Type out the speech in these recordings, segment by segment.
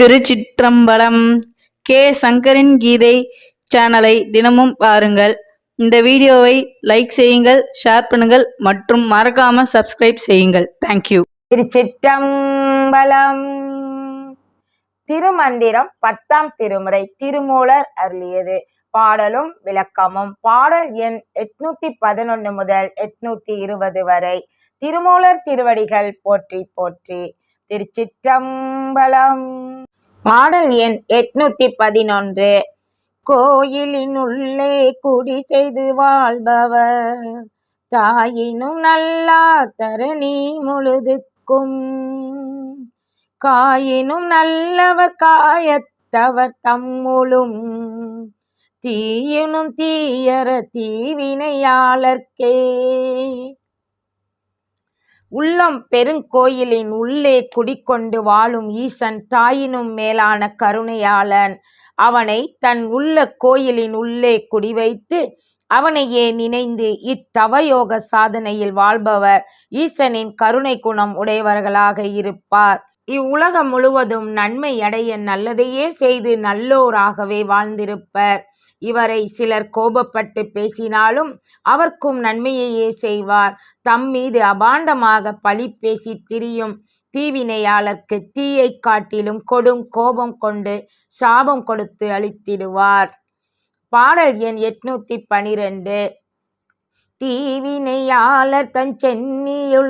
திருச்சிற்றம்பலம் K. சங்கரின் கீதை சேனலை தினமும் பாருங்கள். இந்த வீடியோவை லைக் செய்யுங்கள் ஷேர் பண்ணுங்கள் மற்றும் மறக்காம சப்ஸ்கிரைப் செய்யுங்கள். தேங்க்யூ திருச்சிற்றம்பலம். திருமந்திரம் பத்தாம் திருமுறை திருமூலர் அருளியது. பாடலும் விளக்கமும். பாடல் எண் எட்நூத்தி பதினொன்னு முதல் எட்நூத்தி இருபது வரை. திருமூலர் திருவடிகள் போற்றி போற்றி. திருச்சிற்றம்பலம். பாடல் எண் எட்நூத்தி பதினொன்று. கோயிலின் உள்ளே குடி செய்து வாழ்பவர். தாயினும் நல்லார் தரணி முழுதுக்கும். காயினும் நல்லவர் காயத்தவர் தம்முளும். தீயினும் தீயர தீவினையாளர்க்கே. உள்ளம் பெருங்கோயிலின் உள்ளே குடிக்கொண்டு வாழும் ஈசன் தாயினும் மேலான கருணையாளன். அவனை தன் உள்ள கோயிலின் உள்ளே குடிவைத்து அவனையே நினைந்து இத்தவயோக சாதனையில் வாழ்பவர். ஈசனின் கருணை குணம் உடையவர்களாக இருப்பார். இவ்வுலகம் முழுவதும் நன்மை அடைய நல்லதையே செய்து நல்லோராகவே வாழ்ந்திருப்பர். இவரை சிலர் கோபப்பட்டு பேசினாலும் அவர்க்கும் நன்மையையே செய்வார். தம் மீது அபாண்டமாக பழி பேசி திரியும் தீவினையாளர்க்கு தீயைக் காட்டிலும் கொடும் கோபம் கொண்டு சாபம் கொடுத்து அழித்திடுவார். பாடல் எண் எட்நூத்தி பனிரெண்டு. தீவினையாளர் தன் சென்னியுள்ளவன்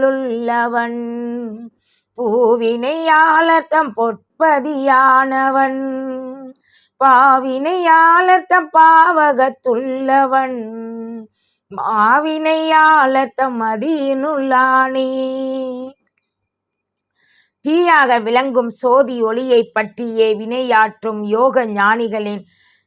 பூவினையாளர் தம் பொற்பதியானவன். பாவினையாளர் தம் பாவகத்துள்ளவன். மாவினையாளர் தம் அதியினுள்ளானே தீயாக விளங்கும் சோதி ஒளியைப் பற்றியே வினையாற்றும் யோக ஞானிகளின்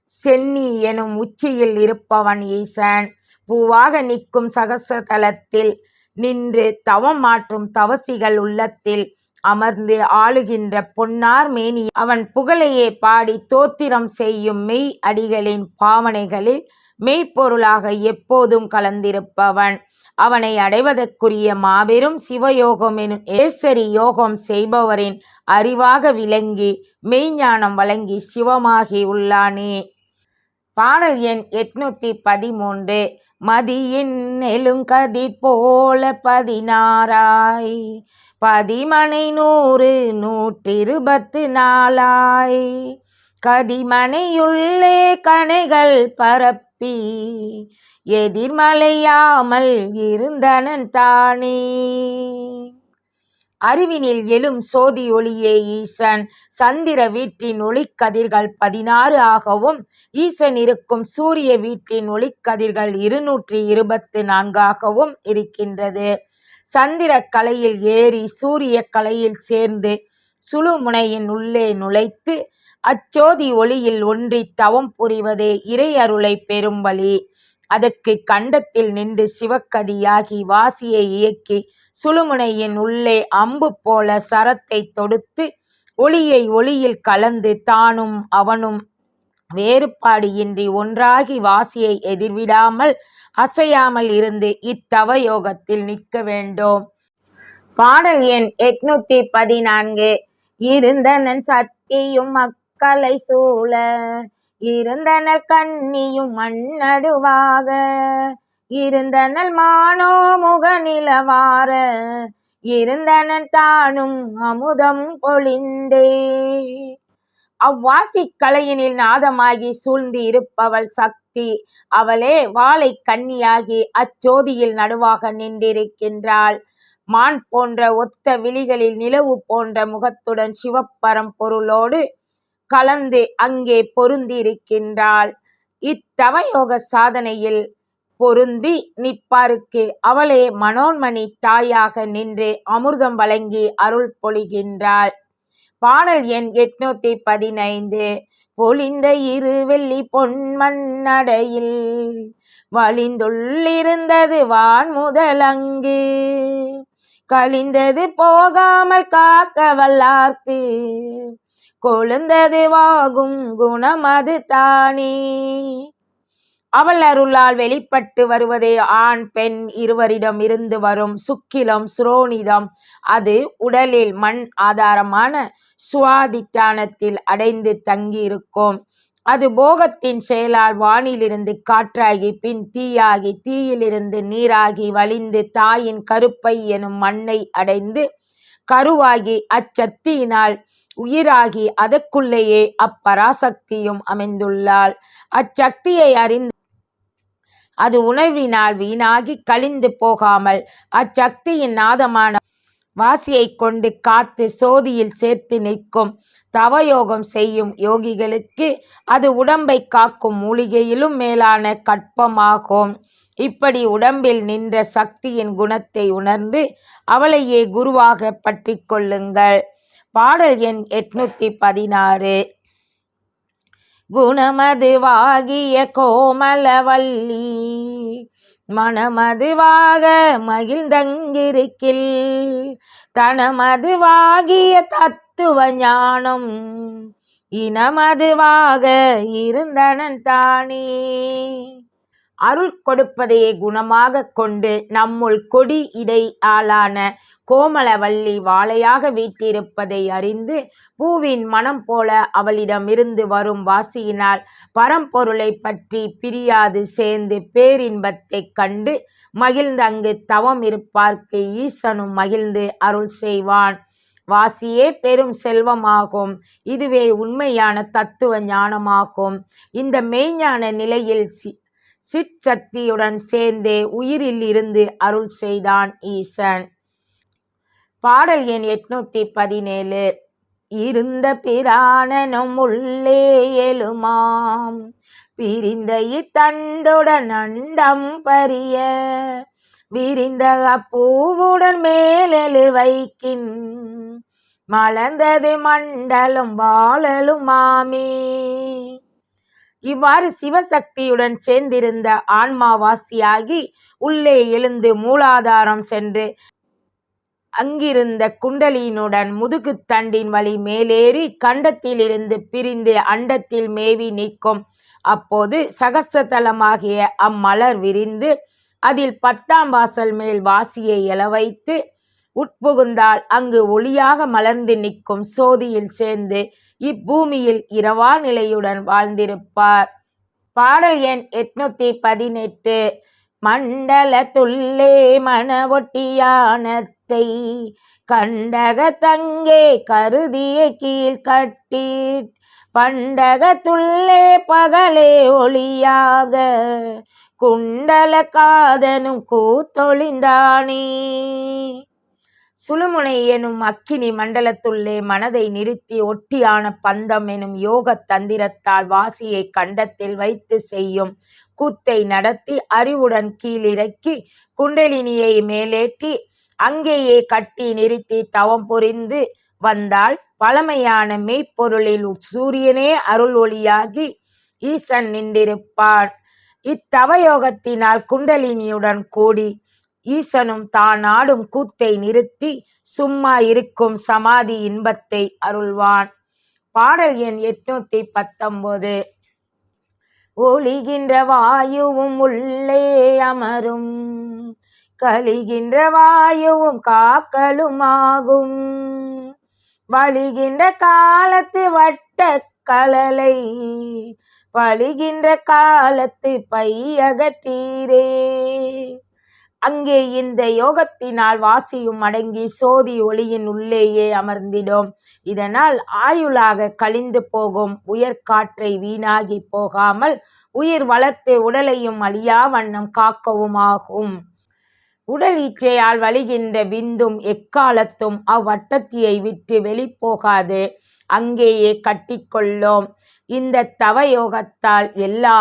சென்னி எனும் உச்சியில் இருப்பவன் ஈசன். பூவாக நிற்கும் சகசதலத்தில் நின்று தவம் மாற்றும் தவசிகள் உள்ளத்தில் அமர்ந்து ஆளுகின்ற பொன்னார் மேனி. அவன் புகழையே பாடி தோத்திரம் செய்யும் மெய் அடிகளின் பாவனைகளில் மெய்ப்பொருளாக எப்போதும் கலந்திருப்பவன். அவனை அடைவதற்குரிய மாபெரும் சிவயோகம் எனும் ஏசரி யோகம் செய்பவரின் அறிவாக விளங்கி மெய்ஞானம் வழங்கி சிவமாகி உள்ளானே. பாடல் எண் எட்நூத்தி பதிமூன்று. மதியின் நெலுங்கதிர் போல பதினாறாய். பதிமனை நூறு நூற்றிருபத்து நாலாய் கதிமனையுள்ளே கணைகள் பரப்பி எதிர்மலையாமல் இருந்தனன் தானே. அறிவினில் எழும் சோதி ஒளியே ஈசன். சந்திர வீட்டின் ஒளிக்கதிர்கள் பதினாறு ஆகவும் ஈசன் இருக்கும் சூரிய வீட்டின் ஒளிக்கதிர்கள் இருநூற்றி இருபத்து நான்காகவும் இருக்கின்றது. சந்திர கலையில் ஏறி சூரிய கலையில் சேர்ந்து சுழுமுனையின் உள்ளே நுழைத்து அச்சோதி ஒளியில் ஒன்றி தவம் புரிவதே இறையருளை பெரும் பெறும் வழி. அதற்கு கண்டத்தில் நின்று சிவக்கதியாகி வாசியை இயக்கி சுழுமுனையின் உள்ளே அம்பு போல சரத்தை தொடுத்து ஒளியை ஒளியில் கலந்து தானும் அவனும் வேறுபாடு இன்றி ஒன்றாகி வாசியை எதிர்விடாமல் அசையாமல் இருந்து இத்தவ யோகத்தில் நிற்க வேண்டும். பாடல் எண் எட்நூத்தி பதினான்கு. இருந்தனன் சக்தியும் மக்களை சூழ இருந்தனர் கண்ணியும் மண்ணடுவாக இருந்தனல் மானோ முகநிலவார இருந்தனன் தானும் அமுதம் பொழிந்தே. அவ்வாசி கலையினில் நாதமாகி சூழ்ந்து இருப்பவள் சக்தி அவளே வாளை கன்னியாகி அச்சோதியில் நடுவாக நின்றிருக்கின்றாள். மான் போன்ற ஒத்த விழிகளில் நிலவு போன்ற முகத்துடன் சிவப்பரம் பொருளோடு கலந்து அங்கே பொருந்தி இருக்கின்றாள் இத்தவயோக சாதனையில் பொருந்தி நிற்பாருக்கு. அவளே மனோன்மணி தாயாக நின்று அமிர்தம் வழங்கி அருள் பொழிகின்றாள். பாடல் எண் எட்நூத்தி பதினைந்து. பொழிந்த இரு வெள்ளி பொன்மண்ணடையில் வழிந்துள்ளிருந்தது வான் முதலங்கு கழிந்தது போகாமல் காக்க வல்லார்க்கு கொழுந்தது வாகும் குணம் அது தானே. அவள் அருளால் வெளிப்பட்டு வருவதே ஆண் பெண் இருவரிடம் இருந்து வரும் சுக்கிலம் சுரோனிதம். அது உடலில் மண் ஆதாரமான சுவாதிட்டானத்தில் அடைந்து தங்கியிருக்கும். அது போகத்தின் செயலால் வானிலிருந்து காற்றாகி பின் தீயாகி தீயிலிருந்து நீராகி வழிந்து தாயின் கருப்பை எனும் மண்ணை அடைந்து கருவாகி அச்சக்தியினால் உயிராகி அதற்குள்ளேயே அப்பராசக்தியும் அமைந்துள்ளாள். அச்சக்தியை அறிந்து அது உணர்வினால் வீணாகி கழிந்து போகாமல் அச்சக்தியின் நாதமான வாசியைக் கொண்டு காத்து சோதியில் சேர்த்து நிற்கும் தவயோகம் செய்யும் யோகிகளுக்கு அது உடம்பை காக்கும் மூலிகையிலும் மேலான கற்பமாகும். இப்படி உடம்பில் நின்ற சக்தியின் குணத்தை உணர்ந்து அவளையே குருவாக பற்றி கொள்ளுங்கள். பாடல் எண் எட்நூத்தி பதினாறு. குணமதுவாகிய கோமலவல்லி மனமதுவாக மகிழ்ந்தங்கிருக்கில். தனமதுவாகிய தத்துவ ஞானம் இனமதுவாக இருந்தனன் தானே. அருள் கொடுப்பதையே குணமாக கொண்டு நம்முள் கொடி இடை ஆளான கோமலவல்லி வாழையாக வீட்டிருப்பதை அறிந்து பூவின் மனம் போல அவளிடமிருந்து வரும் வாசியினால் பரம்பொருளை பற்றி பிரியாது சேர்ந்து பேரின்பத்தைக் கண்டு மகிழ்ந்து அங்கு தவம் இருப்பார்க்கு ஈசனும் மகிழ்ந்து அருள் செய்வான். வாசியே பெரும் செல்வமாகும். இதுவே உண்மையான தத்துவ ஞானமாகும். இந்த மெய்ஞான நிலையில் சி சிற்சக்தியுடன் சேர்ந்தே உயிரில் இருந்து அருள் செய்தான் ஈசன். பாடல் எண் எட்நூத்தி பதினேழு. இருந்த பிராணனும் உள்ளே எழுமாம் பிரிந்த இத்தண்டுடன் அண்டம் பரிய. விரிந்த அப்பூவுடன் மேலெழு வைக்கின் மலர்ந்தது மண்டலம் வாழலும் மாமே இவ்வாறு சிவசக்தியுடன் சேர்ந்திருந்த ஆன்மாவாசியாகி உள்ளே எழுந்து மூலாதாரம் சென்று அங்கிருந்த குண்டலினுடன் முதுகுத்தண்டின் வழி மேலேறி கண்டத்திலிருந்து பிரிந்து அண்டத்தில் மேவி நிற்கும். அப்போது சகசதலமாகிய அம்மலர் விரிந்து அதில் பத்தாம் வாசல் மேல் வாசியை எழவைத்து உட்புகுந்தால் அங்கு ஒளியாக மலர்ந்து நிற்கும் சோதியில் சேர்ந்து இப்பூமியில் இரவா நிலையுடன் வாழ்ந்திருப்பார். பாடல் எண் எட்நூத்தி பதினெட்டு. மண்டலத்துள்ளே மணவொட்டியானத்தை கண்டக தங்கே கருதிய கீழ் கட்டி பண்டகத்துள்ளே பகலே ஒளியாக குண்டல காதனும் கூத்தொழிந்தானே. சுழுமுனை எனும் அக்கினி மண்டலத்துள்ளே மனதை நிறுத்தி ஒட்டியான பந்தம் எனும் யோக தந்திரத்தால் வாசியை கண்டத்தில் வைத்து செய்யும் கூத்தை நடத்தி அறிவுடன் கீழிறக்கி குண்டலினியை மேலேற்றி அங்கேயே கட்டி நிறுத்தி தவம் புரிந்து வந்தால் பழமையான மெய்ப்பொருளில் சூரியனே அருள் ஒளியாகி ஈசன் நின்றிருப்பான் இத்தவயோகத்தினால் குண்டலினியுடன் கூடி ஈசனும் தான் ஆடும் கூத்தை நிறுத்தி சும்மா இருக்கும் சமாதி இன்பத்தை அருள்வான். பாடல் எண் எட்நூத்தி பத்தொன்பது ஒளிகின்ற வாயுவும் உள்ளே அமரும். கழிகின்ற வாயுவும் காக்கலுமாகும். வழிகின்ற காலத்து வட்ட கலலை பழிகின்ற காலத்து பையகற்றீரே. அங்கே இந்த யோகத்தினால் வாசியும் அடங்கி சோதி ஒளியின் உள்ளேயே அமர்ந்திடும். இதனால் ஆயுளாக கழிந்து போகும் உயர்காற்றை வீணாகி போகாமல் உயிர் வளர்த்து உடலையும் அழியா வண்ணம் காக்கவும் ஆகும். உடல் இச்சையால் வழிகின்ற விந்தும் எக்காலத்தும் அவ்வட்டத்தியை விட்டு வெளிப்போகாது. அங்கேயே கட்டிக்கொள்ளோம். இந்த தவயோகத்தால் எல்லா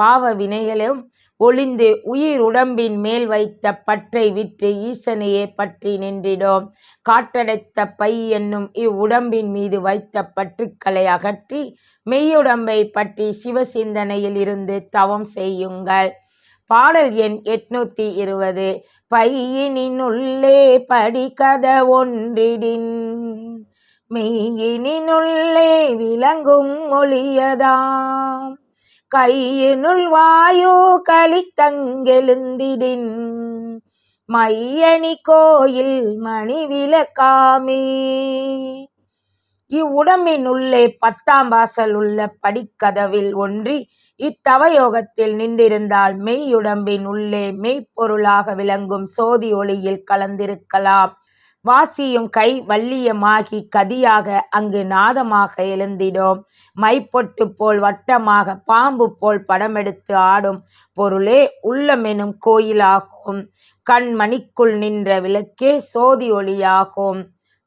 பாவ வினைகளும் ஒளிந்து உயிர் உடம்பின் மேல் வைத்த பற்றை விட்டு ஈசனையே பற்றி நின்றிடும். காற்றடைத்த பை என்னும் இவ்வுடம்பின் மீது வைத்த பற்றுக்களை அகற்றி மெய்யுடம்பை பற்றி சிவசிந்தனையில் இருந்து தவம் செய்யுங்கள். பாடல் எண் எட்நூத்தி இருபது பையினுள்ளே படிக்கத ஒன்றிடின். மெய்யினுள்ளே விளங்கும் ஒளியதாம். கையினுள் வாயு களித்தங்கெழுந்திடின். மையணி கோயில் மணி விளக்காமே இவ்வுடம்பின் உள்ளே பத்தாம் வாசல் உள்ள படிக்கதவில் ஒன்றி இத்தவயோகத்தில் நின்றிருந்தால் மெய்யுடம்பின் உள்ளே மெய்ப்பொருளாக விளங்கும் சோதி ஒளியில் கலந்திருக்கலாம். வாசியும் கை வல்லியமாகி கதியாக அங்கு நாதமாக எழுந்திடும். மைப்பொட்டு போல் வட்டமாக பாம்பு போல் படமெடுத்து ஆடும் பொருளே உள்ளமெனும் கோயிலாகும். கண்மணிக்குள் நின்ற விளக்கே சோதி ஒளியாகும்.